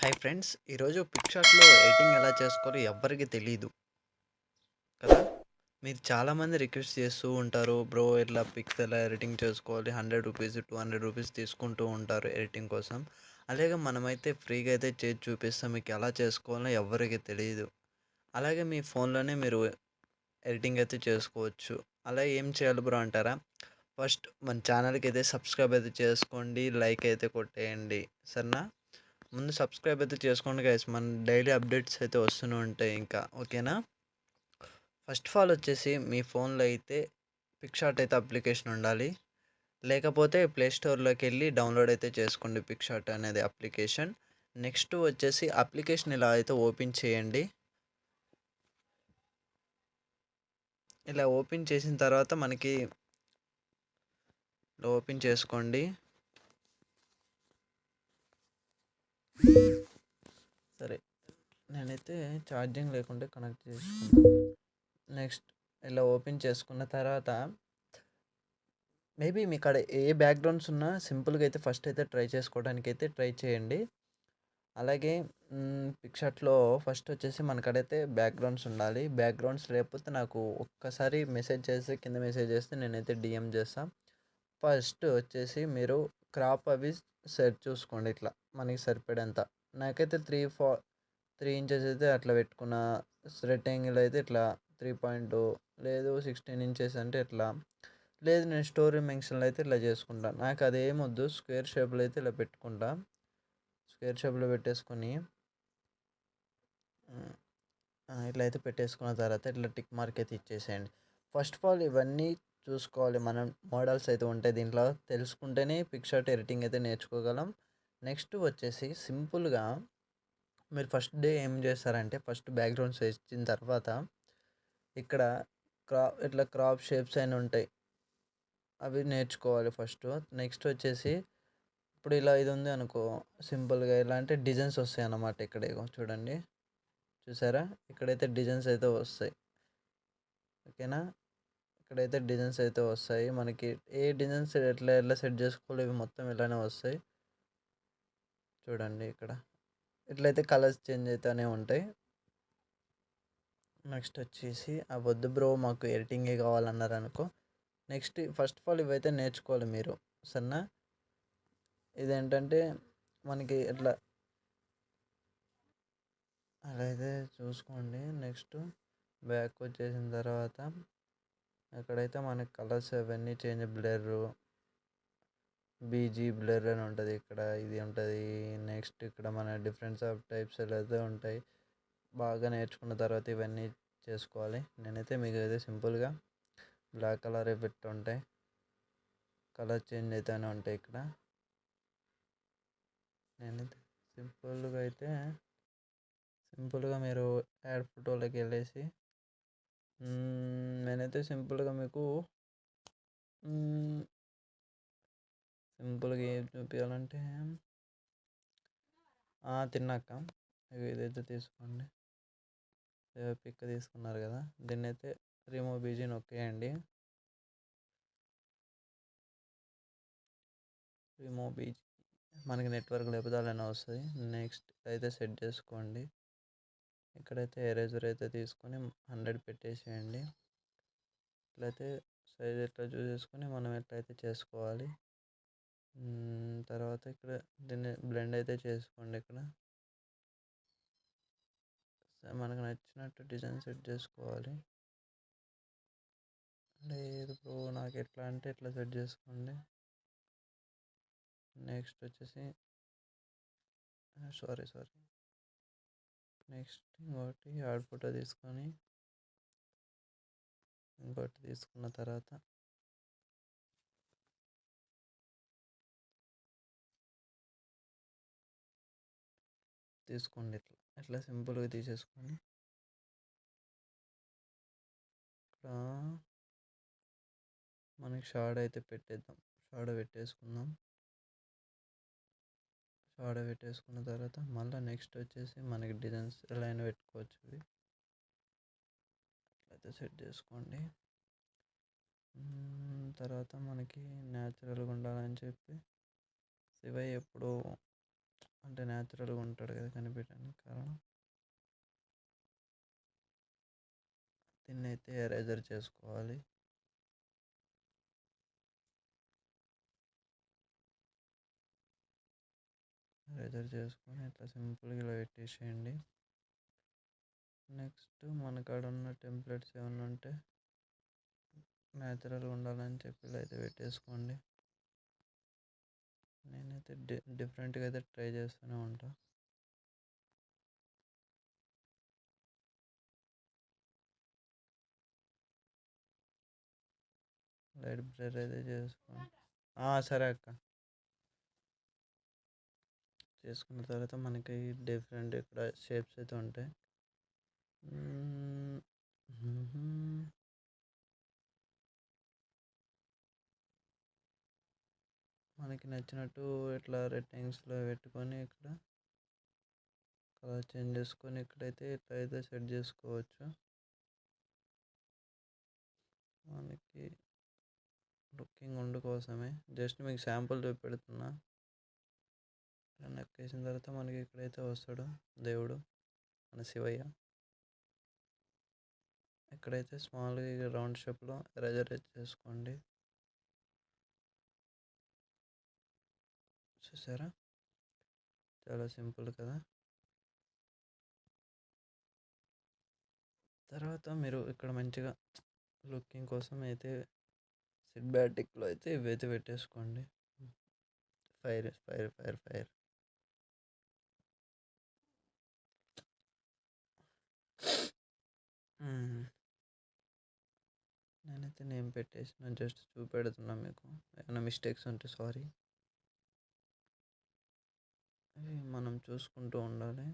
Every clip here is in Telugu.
Hi friends. ఈరోజు పిక్షాట్లో ఎడిటింగ్ ఎలా చేసుకోవాలో ఎవ్వరికి తెలియదు కదా? మీరు చాలామంది రిక్వెస్ట్ చేస్తూ ఉంటారు బ్రో ఇట్లా పిక్స్ ఎలా ఎడిటింగ్ చేసుకోవాలి? Hundred rupees two hundred rupees తీసుకుంటూ ఉంటారు ఎడిటింగ్ కోసం. అలాగే మనమైతే ఫ్రీగా అయితే చేసి చూపిస్తాం మీకు ఎలా చేసుకోవాలో ఎవరికి తెలియదు అలాగే మీ ఫోన్లోనే మీరు ఎడిటింగ్ అయితే చేసుకోవచ్చు. అలా ఏం చేయాలి బ్రో అంటారా? ఫస్ట్ మన ఛానల్కి అయితే సబ్స్క్రైబ్ అయితే చేసుకోండి లైక్ అయితే కొట్టేయండి. సరేనా? ముందు సబ్స్క్రైబ్ అయితే చేసుకోండి గైస్ మన డైలీ అప్డేట్స్ అయితే వస్తూనే ఉంటాయి ఇంకా. ఓకేనా? ఫస్ట్ ఆఫ్ ఆల్ వచ్చేసి మీ ఫోన్లో అయితే పిక్షాట్ అయితే అప్లికేషన్ ఉండాలి. లేకపోతే ప్లే స్టోర్లోకి వెళ్ళి డౌన్లోడ్ అయితే చేసుకోండి పిక్షాట్ అనేది అప్లికేషన్ నెక్స్ట్ వచ్చేసి అప్లికేషన్ ఇలా అయితే ఓపెన్ చేయండి. ఇలా ఓపెన్ చేసిన తర్వాత మనకి ఓపెన్ చేసుకోండి. సరే నేనైతే ఛార్జింగ్ లేకుంటే కనెక్ట్ చేసుకున్నాను నెక్స్ట్ ఇలా ఓపెన్ చేసుకున్న తర్వాత మేబీ మీ కాడ ఏ బ్యాక్గ్రౌండ్స్ ఉన్నా సింపుల్గా అయితే ఫస్ట్ అయితే ట్రై చేసుకోవడానికి అయితే ట్రై చేయండి. అలాగే పిక్చర్లో ఫస్ట్ వచ్చేసి మన కాడైతే బ్యాక్గ్రౌండ్స్ ఉండాలి. బ్యాక్గ్రౌండ్స్ లేకపోతే నాకు ఒక్కసారి మెసేజ్ చేస్తే కింద మెసేజ్ చేస్తే నేనైతే డిఎం చేస్తాను ఫస్ట్ వచ్చేసి మీరు క్రాప్ అవి సెట్ చూసుకోండి ఇట్లా. మనకి సరిపడేంత. నాకైతే త్రీ ఫో త్రీ ఇంచెస్ అయితే అట్లా పెట్టుకున్న. రెక్టాంగిల్ అయితే ఇట్లా త్రీ పాయింట్ లేదు సిక్స్టీన్ ఇంచెస్ అంటే ఇట్లా. లేదు నేను స్టోరీ మెన్షన్లో అయితే ఇట్లా చేసుకుంటాను నాకు అదేమొద్దు స్క్వేర్ షేప్లో అయితే ఇలా పెట్టుకుంటా. స్క్వేర్ షేప్లో పెట్టేసుకొని ఇట్లా అయితే పెట్టేసుకున్న తర్వాత ఇట్లా టిక్ మార్క్ అయితే ఇచ్చేసేయండి. ఫస్ట్ ఆఫ్ ఆల్ ఇవన్నీ చూసుకోవాలి. మనం మోడల్స్ అయితే ఉంటాయి దీంట్లో. తెలుసుకుంటేనే పిక్చర్ ఎడిటింగ్ అయితే నేర్చుకోగలం. నెక్స్ట్ వచ్చేసి సింపుల్గా మీరు ఫస్ట్ డే ఏం చేస్తారంటే ఫస్ట్ బ్యాక్గ్రౌండ్స్ ఇచ్చిన తర్వాత ఇక్కడ క్రా ఇట్లా క్రాప్ షేప్స్ అయిన ఉంటాయి. అవి నేర్చుకోవాలి ఫస్ట్. నెక్స్ట్ వచ్చేసి ఇప్పుడు ఇలా ఇది ఉంది అనుకో సింపుల్గా ఇలా అంటే డిజైన్స్ వస్తాయి అన్నమాట ఇక్కడ చూడండి. చూసారా? ఇక్కడైతే డిజైన్స్ అయితే వస్తాయి. ఓకేనా? ఇక్కడైతే డిజైన్స్ అయితే వస్తాయి. మనకి ఏ డిజైన్స్ ఎట్లా ఎట్లా సెట్ చేసుకోవాలి ఇవి మొత్తం ఇలానే వస్తాయి. చూడండి ఇక్కడ. ఇట్లయితే కలర్స్ చేంజ్ అవుతూనే ఉంటాయి. నెక్స్ట్ వచ్చేసి ఆ వద్దు బ్రో మాకు ఎడిటింగే కావాలన్నారు అనుకో. నెక్స్ట్ ఫస్ట్ ఆఫ్ ఆల్ ఇవైతే నేర్చుకోవాలి మీరు. సరేనా? ఇదేంటంటే మనకి ఇట్లా అలా అయితే చూసుకోండి. నెక్స్ట్ బ్యాక్ వచ్చేసిన తర్వాత అక్కడైతే మనకి కలర్స్ అవన్నీ చేంజ్ బ్లర్ బీజీ బ్లర్ అని ఉంటుంది ఇక్కడ ఇది ఉంటుంది. నెక్స్ట్ ఇక్కడ మన డిఫరెన్స్ ఆఫ్ టైప్స్ అయితే ఉంటాయి బాగా నేర్చుకున్న తర్వాత ఇవన్నీ చేసుకోవాలి. నేనైతే మీకు అయితే సింపుల్గా బ్లాక్ కలర్ పెట్టి ఉంటాయి కలర్ చేంజ్ అయితేనే ఉంటాయి ఇక్కడ. నేనైతే సింపుల్గా అయితే సింపుల్గా మీరు యాడ్ ఫోటోలోకి వెళ్ళేసి నేనైతే సింపుల్గా మీకు సింపుల్గా ఏం చూపించాలంటే తిన్నాక ఇదైతే తీసుకోండి. పిక్ తీసుకున్నారు కదా దీన్ని అయితే రిమూవ్ బీజీ నొక్కేయండి రిమూవ్ బీజీ మనకి నెట్వర్క్ లేకపోతే వస్తుంది. నెక్స్ట్ అయితే సెట్ చేసుకోండి. ఇక్కడైతే ఎరేజర్ అయితే తీసుకొని హండ్రెడ్ పెట్టేసేయండి. ఇట్లయితే సైజ్ ఎట్లా చూసేసుకొని మనం ఎట్లయితే చేసుకోవాలి తర్వాత ఇక్కడ దీన్ని బ్లెండ్ అయితే చేసుకోండి ఇక్కడ. మనకు నచ్చినట్టు డిజైన్ సెట్ చేసుకోవాలి. లేదు బ్రో నాకు ఎట్లా అంటే ఎట్లా సెట్ చేసుకోండి. నెక్స్ట్ వచ్చేసి సారీ సారీ. నెక్స్ట్ ఇంకోటి ఆడ్ ఫోటో తీసుకొని ఇంకోటి తీసుకున్న తర్వాత తీసుకోండి ఇట్లా. ఇట్లా సింపుల్గా తీసేసుకొని ఇక్కడ మనకి షాడ్ అయితే పెట్టేద్దాం. షాడో పెట్టేసుకుందాం. షాడో పెట్టేసుకున్న తర్వాత మళ్ళీ నెక్స్ట్ వచ్చేసి మనకి డిజైన్స్ ఎలా అయినా పెట్టుకోవచ్చు ఇవి. అట్లయితే సెట్ చేసుకోండి. తర్వాత మనకి న్యాచురల్గా ఉండాలని చెప్పి శివయ్య ఎప్పుడు అంటే న్యాచురల్గా ఉంటాడు కదా కనిపించడానికి కారణం? దీన్ని అయితే ఎరేజర్ చేసుకోవాలి. ఎరేజర్ చేసుకొని ఇట్లా సింపుల్గా ఇలా పెట్టేసేయండి నెక్స్ట్ మన కాడ ఉన్న టెంప్లెట్స్ ఏమైనా ఉంటే న్యాచురల్గా ఉండాలని చెప్పి ఇలా అయితే పెట్టేసుకోండి. నేనైతే డి డిఫరెంట్గా అయితే ట్రై చేస్తూనే ఉంటా. లైట్ బ్లర్ అయితే చేసుకో సరే అక్క. చేసుకున్న తర్వాత మనకి డిఫరెంట్ ఇక్కడ షేప్స్ అయితే ఉంటాయి. మనకి నచ్చినట్టు ఇట్లా రెట్టింగ్స్లో పెట్టుకొని ఇక్కడ కలర్ చేంజ్ చేసుకొని ఇక్కడైతే ఇట్లా అయితే సెట్ చేసుకోవచ్చు. మనకి లుకింగ్ ఉండు కోసమే. జస్ట్ మీకు శాంపుల్ చూపెడుతున్నా. ఎక్కేసిన తర్వాత మనకి ఇక్కడైతే వస్తాడు దేవుడు మన శివయ్య. ఇక్కడైతే స్మాల్గా రౌండ్ షేప్లో ఎరేజర్ చేసుకోండి. చూసారా? చాలా సింపుల్ కదా! తర్వాత మీరు ఇక్కడ మంచిగా లుకింగ్ కోసం అయితే సిడ్బాటిక్లో అయితే ఇవైతే పెట్టేసుకోండి. Fire fire fire fire. నేనైతే నేను పెట్టేసిన జస్ట్ చూపెడుతున్నా మీకు. ఏమైనా మిస్టేక్స్ ఉంటే సారీ. అది మనం చూసుకుంటూ ఉండాలి.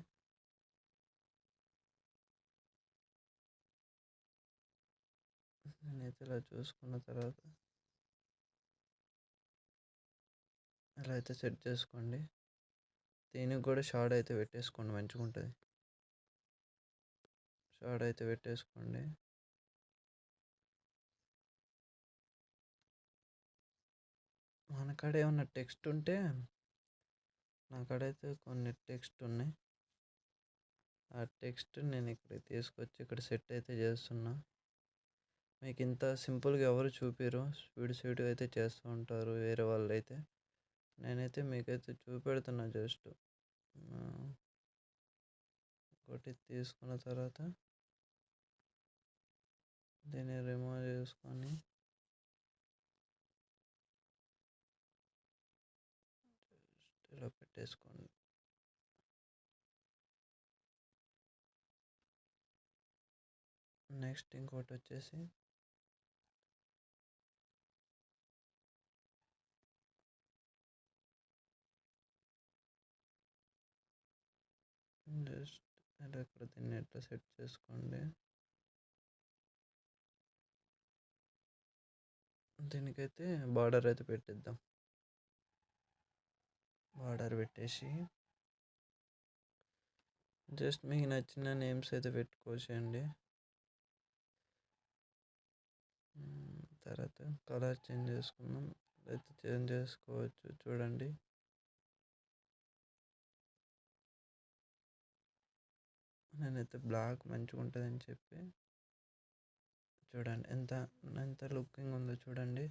నేనైతే ఇలా చూసుకున్న తర్వాత ఇలా అయితే సెట్ చేసుకోండి. దీనికి కూడా షార్ట్ అయితే పెట్టేసుకోండి మంచిగా ఉంటుంది. షార్ట్ అయితే పెట్టేసుకోండి. మన కాడ ఏమన్నా టెక్స్ట్ ఉంటే నాకాడైతే కొన్ని టెక్స్ట్ ఉన్నాయి. ఆ టెక్స్ట్ నేను ఇక్కడ తీసుకొచ్చి ఇక్కడ సెట్ అయితే చేస్తున్నా. మీకు ఇంత సింపుల్గా ఎవరు చూపిరు స్పీడ్ స్పీడ్గా అయితే చేస్తూ ఉంటారు వేరే వాళ్ళు అయితే నేనైతే మీకైతే చూపెడుతున్నా జస్ట్. ఒకటి తీసుకున్న తర్వాత దీన్ని రిమూవ్ చేసుకొని ఇలా పెట్టేసుకోండి నెక్స్ట్ ఇంకోటి వచ్చేసి జస్ట్ ఇక్కడ దీన్ని ఎట్లా సెట్ చేసుకోండి? దీనికైతే బార్డర్ అయితే పెట్టిద్దాం. ఆర్డర్ పెట్టేసి జస్ట్ మీకు నచ్చిన నేమ్స్ అయితే పెట్టుకోవచ్చండి. తర్వాత కలర్ చేంజ్ చేసుకుందాం. అయితే చేంజ్ చేసుకోవచ్చు చూడండి. నేనైతే బ్లాక్ మంచిగా ఉంటుందని చెప్పి చూడండి. ఎంత ఎంత లుకింగ్ ఉందో చూడండి.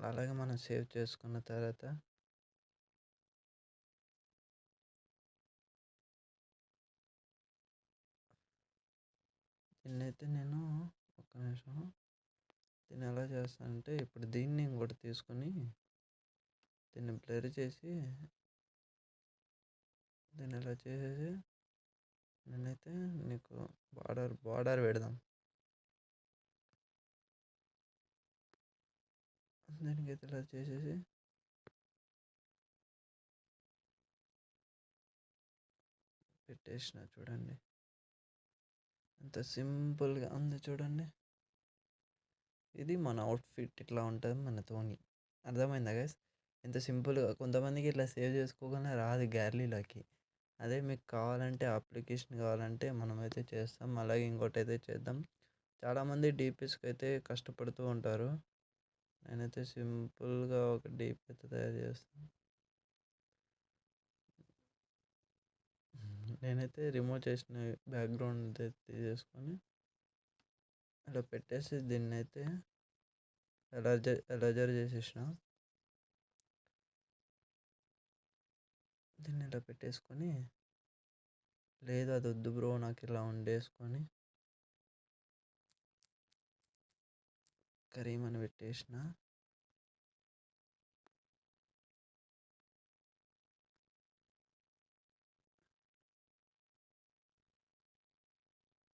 అలాగే మనం సేవ్ చేసుకున్న తర్వాత దీన్నైతే నేను ఒక్క నిమిషం దీన్ని ఎలా చేస్తానంటే ఇప్పుడు దీన్ని ఇంకోటి తీసుకొని దీన్ని బ్లర్ చేసి దీన్ని ఇలా చేసేసి నేనైతే నీకు బార్డర్ బార్డర్ పెడదాం. దీనికైతే ఇలా చేసేసి పెట్టేసిన చూడండి. ఎంత సింపుల్గా ఉంది చూడండి. ఇది మన అవుట్ఫిట్ ఇట్లా ఉంటుంది మనతోని అర్థమైందా గైస్? ఎంత సింపుల్గా కొంతమందికి ఇట్లా సేవ్ చేసుకోగానే రాదు గ్యాలరీలోకి అదే మీకు కావాలంటే అప్లికేషన్ కావాలంటే మనమైతే చేస్తాం. అలాగే ఇంకోటి అయితే చేద్దాం. చాలామంది డీపీస్కి అయితే కష్టపడుతూ ఉంటారు. నేనైతే సింపుల్గా ఒక డీప్ అయితే తయారు చేస్తాను నేనైతే రిమూవ్ చేసిన బ్యాక్గ్రౌండ్ తీసేసుకొని అలా పెట్టేసి దీన్ని అయితే ఎలర్జర్ ఎలర్జర్ చేసేసిన. దీన్ని ఇలా పెట్టేసుకొని లేదు అది వద్దు బ్రో నాకు ఇలా వండేసుకొని కరీం అని పెట్టేసిన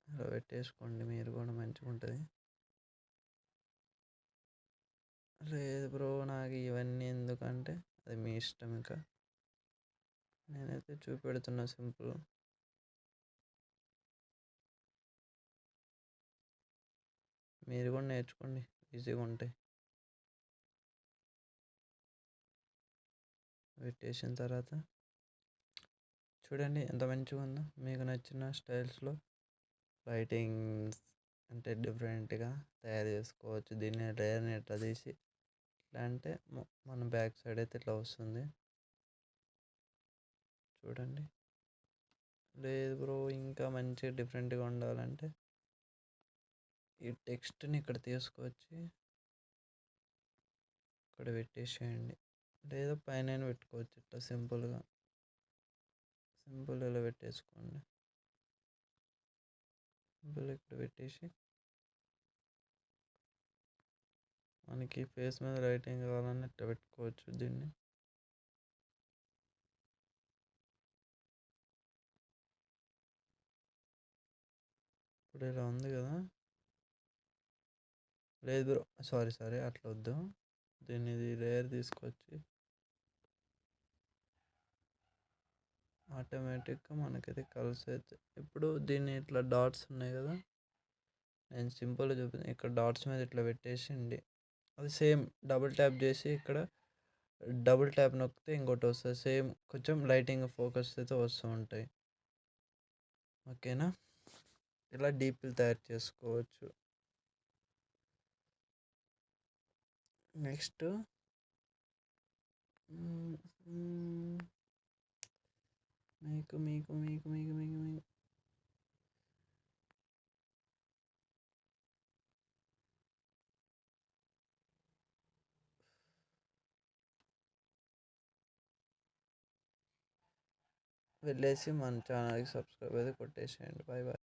అలా పెట్టేసుకోండి. మీరు కూడా మంచిగా ఉంటుంది. లేదు బ్రో నాకు ఇవన్నీ ఎందుకంటే అది మీ ఇష్టం ఇంకా. నేనైతే చూపెడుతున్నా సింపుల్. మీరు కూడా నేర్చుకోండి. ఈజీగా ఉంటాయి. పెట్టేసిన తర్వాత చూడండి ఎంత మంచిగా ఉందో. మీకు నచ్చిన స్టైల్స్లో లైటింగ్స్ అంటే డిఫరెంట్గా తయారు చేసుకోవచ్చు. దీన్ని లేయర్ని ఎట్లా తీసి ఇట్లా అంటే మన బ్యాక్ సైడ్ అయితే ఇట్లా వస్తుంది. చూడండి. లేదు బ్రో ఇంకా మంచిగా డిఫరెంట్గా ఉండాలంటే ఈ టెక్స్ట్ని ఇక్కడ తీసుకొచ్చి ఇక్కడ పెట్టేసేయండి. లేదా పైన పెట్టుకోవచ్చు. ఇట్లా సింపుల్గా. సింపుల్ ఇలా పెట్టేసుకోండి. సింపుల్ ఇక్కడ పెట్టేసి మనకి ఫేస్ మీద రైటింగ్ కావాలని ఇట్లా పెట్టుకోవచ్చు దీన్ని. ఇప్పుడు ఇలా ఉంది కదా. లేదు బ్రో. Sorry sorry. అట్లా వద్దు. దీన్ని లేయర్ తీసుకొచ్చి ఆటోమేటిక్గా మనకైతే కలిసి అయితే ఇప్పుడు దీన్ని ఇట్లా డాట్స్ ఉన్నాయి కదా. నేను సింపుల్గా చూపించాను ఇక్కడ డాట్స్ మీద ఇట్లా పెట్టేసిండి అది సేమ్ డబుల్ ట్యాప్ చేసి ఇక్కడ డబుల్ ట్యాప్ నొక్కితే ఇంకోటి వస్తుంది. సేమ్ కొంచెం లైటింగ్ ఫోకస్ అయితే వస్తూ ఉంటాయి. ఓకేనా? ఇలా డీప్లు తయారు చేసుకోవచ్చు. నెక్స్ట్. మీకు మీకు మీకు మీకు మీకు మీకు. వెళ్ళేసి మన ఛానల్కి సబ్స్క్రైబ్ అయితే కొట్టేసేయండి. Bye bye